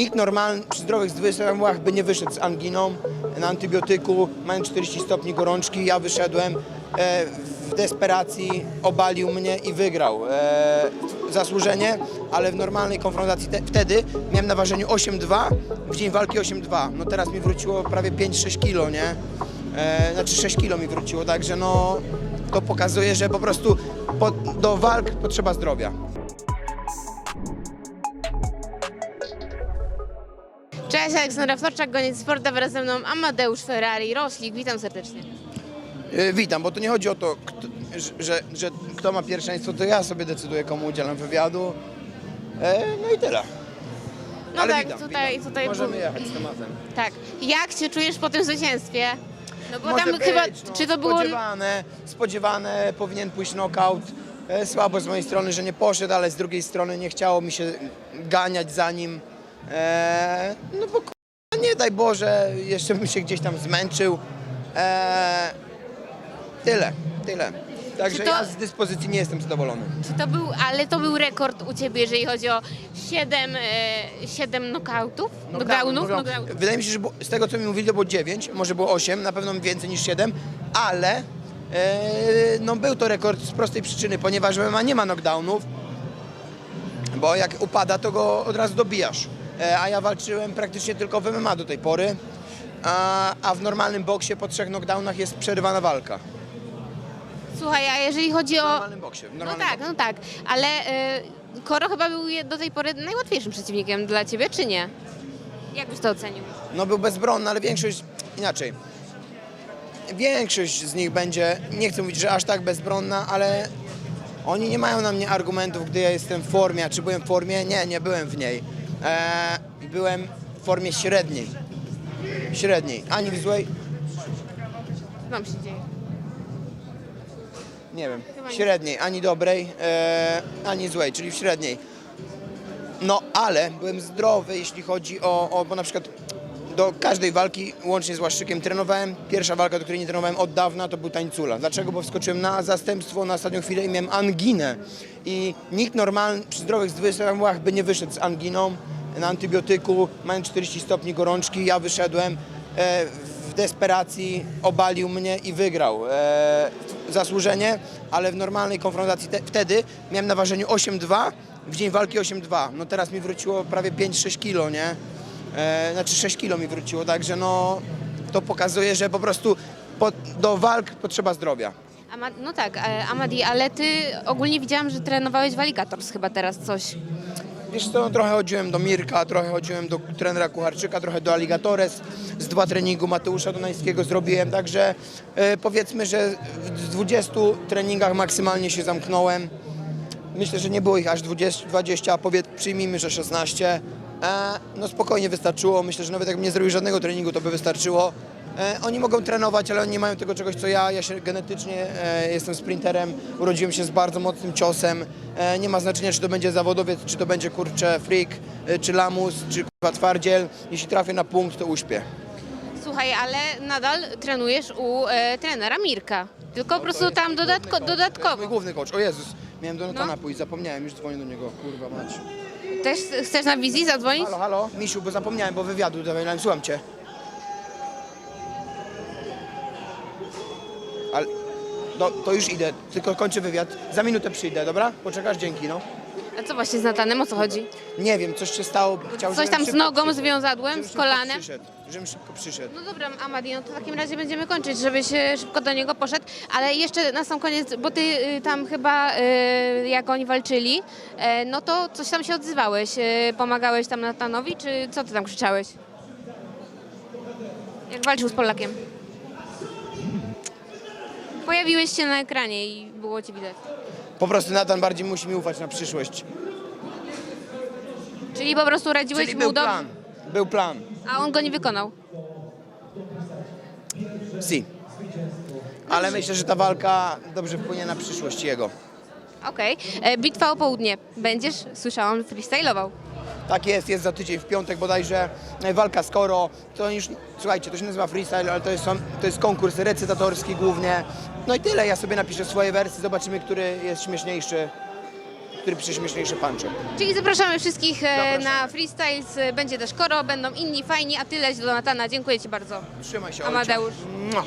nikt normalny, przy zdrowych zwyczajach by nie wyszedł z anginą na antybiotyku, mając 40 stopni gorączki. Ja wyszedłem e, w desperacji, obalił mnie i wygrał. E, zasłużenie, ale w normalnej konfrontacji te, wtedy miałem na ważeniu 8,2, w dzień walki 8,2. No teraz mi wróciło prawie 5-6 kilo, nie? E, znaczy 6 kilo mi wróciło, także no to pokazuje, że po prostu po, do walk potrzeba zdrowia. Cześć, Aleksandra Wtorczak, Goniec Sporta, wraz ze mną Amadeusz Ferrari, Roslik, witam serdecznie. E, Witam, bo to nie chodzi o to, kto, że, że, kto ma pierwszeństwo, to ja sobie decyduję, komu udzielam wywiadu. E, no i tyle. No Ale tak, witam, tutaj, witam. tutaj Możemy jechać z tematem. Tak, jak się czujesz po tym zwycięstwie? No bo Może tam być, chyba, no, czy to było... Spodziewane, spodziewane, powinien pójść knockout. E, Słabo z mojej strony, że nie poszedł, ale z drugiej strony nie chciało mi się ganiać za nim. E, no bo k***a, nie daj Boże, jeszcze bym się gdzieś tam zmęczył. E, tyle, tyle. Także to- ja z dyspozycji nie jestem zadowolony. Czy to był, ale to był rekord u Ciebie, jeżeli chodzi o 7, e, 7 knockoutów? Knockdownów? Knockdown. knockdownów. Wydaje mi się, że było, z tego co mi mówili to było 9, może było 8, na pewno więcej niż 7, ale e, no był to rekord z prostej przyczyny, ponieważ MMA nie ma knockdownów, bo jak upada to go od razu dobijasz. E, a ja walczyłem praktycznie tylko w MMA do tej pory, a, a w normalnym boksie po trzech knockdownach jest przerywana walka. Słuchaj, a jeżeli chodzi W o... normalnym boksie. W No normalnym tak, no tak, ale e, Koro chyba był je- do tej pory najłatwiejszym przeciwnikiem dla Ciebie, czy nie? Jak byś to ocenił? No był bezbronny, ale większość, inaczej, większość z nich będzie, nie chcę mówić, że aż tak bezbronna, ale oni nie mają na mnie argumentów, gdy ja jestem w formie, a czy byłem w formie? Nie, nie byłem w niej. Eee, byłem w formie średniej. Średniej, ani w złej, Co tam się dzieje? nie wiem, nie. średniej, ani dobrej, e, ani złej, czyli w średniej. No, ale byłem zdrowy, jeśli chodzi o, o, bo na przykład do każdej walki, łącznie z Łaszczykiem, trenowałem. Pierwsza walka, do której nie trenowałem od dawna, to był tańcula. Dlaczego? Bo wskoczyłem na zastępstwo na ostatnią chwilę i miałem anginę. I nikt normalny, przy zdrowych zwyczajach by nie wyszedł z anginą na antybiotyku, mając 40 stopni gorączki. Ja wyszedłem e, w desperacji, obalił mnie i wygrał. E, zasłużenie, ale w normalnej konfrontacji te, wtedy miałem na ważeniu 8,2, w dzień walki 8,2. No teraz mi wróciło prawie 5-6 kilo, nie? E, znaczy 6 kilo mi wróciło, także no to pokazuje, że po prostu po, do walk potrzeba zdrowia. Ama, no tak, e, Amadi, ale Ty ogólnie widziałam, że trenowałeś w Alligators chyba teraz coś. Wiesz co, trochę chodziłem do Mirka, trochę chodziłem do trenera Kucharczyka, trochę do Alligatores, z dwa treningu Mateusza Donańskiego zrobiłem, także e, powiedzmy, że w 20 treningach maksymalnie się zamknąłem. Myślę, że nie było ich aż 20, 20 a powiedz, przyjmijmy, że 16. E, no spokojnie wystarczyło, myślę, że nawet jakbym nie zrobił żadnego treningu, to by wystarczyło. E, oni mogą trenować, ale oni nie mają tego czegoś, co ja. Ja się genetycznie e, jestem sprinterem, urodziłem się z bardzo mocnym ciosem. Nie ma znaczenia, czy to będzie zawodowiec, czy to będzie kurczę freak, czy lamus, czy kurwa twardziel. Jeśli trafię na punkt, to uśpię. Słuchaj, ale nadal trenujesz u e, trenera Mirka. Tylko po prostu tam dodatko, jest mój dodatkowo. główny coach. O Jezus, miałem do Natana No. pójść, zapomniałem, już dzwonię do niego, kurwa mać. Też chcesz na wizji zadzwonić? Halo, halo, Misiu, bo zapomniałem, bo wywiadu dawałem, słucham cię. Ale, no, to już idę, tylko kończę wywiad. Za minutę przyjdę, dobra? Poczekasz, dzięki, no. A co właśnie z Natanem, o co chodzi? Nie wiem, coś się stało, chciał, Coś żebym tam z szybko nogą przyszedł. związadłem, Żebym z szybko kolanem? Przyszedł, żebym szybko przyszedł. No dobra, Amadi, no to w takim razie będziemy kończyć, żebyś e, szybko do niego poszedł. Ale jeszcze na sam koniec, bo ty y, tam chyba, y, jak oni walczyli, e, no to coś tam się odzywałeś. e, Pomagałeś tam Natanowi, czy co ty tam krzyczałeś? Jak walczył z Polakiem? Pojawiłeś się na ekranie i było ci widać. Po prostu Natan bardziej musi mi ufać na przyszłość. Czyli po prostu radziłeś Czyli mu był do... plan, był plan. A on go nie wykonał. Si. Ale myślę, że ta walka dobrze wpłynie na przyszłość jego. Okej. E, Bitwa o południe. Będziesz, słyszałam, freestylował. Tak jest, jest za tydzień w piątek bodajże e, walka z Koro. To już, słuchajcie, to się nazywa freestyle, ale to jest, to jest konkurs recytatorski głównie. No i tyle, ja sobie napiszę swoje wersy, zobaczymy, który jest śmieszniejszy. Który pisze śmieszniejsze puncze. Czyli zapraszamy wszystkich e, Zapraszamy. na freestyles, e, będzie też koro, będą inni fajni, a tyle z Donatana. Dziękuję Ci bardzo. Trzymaj się, Amadeusz. Mua.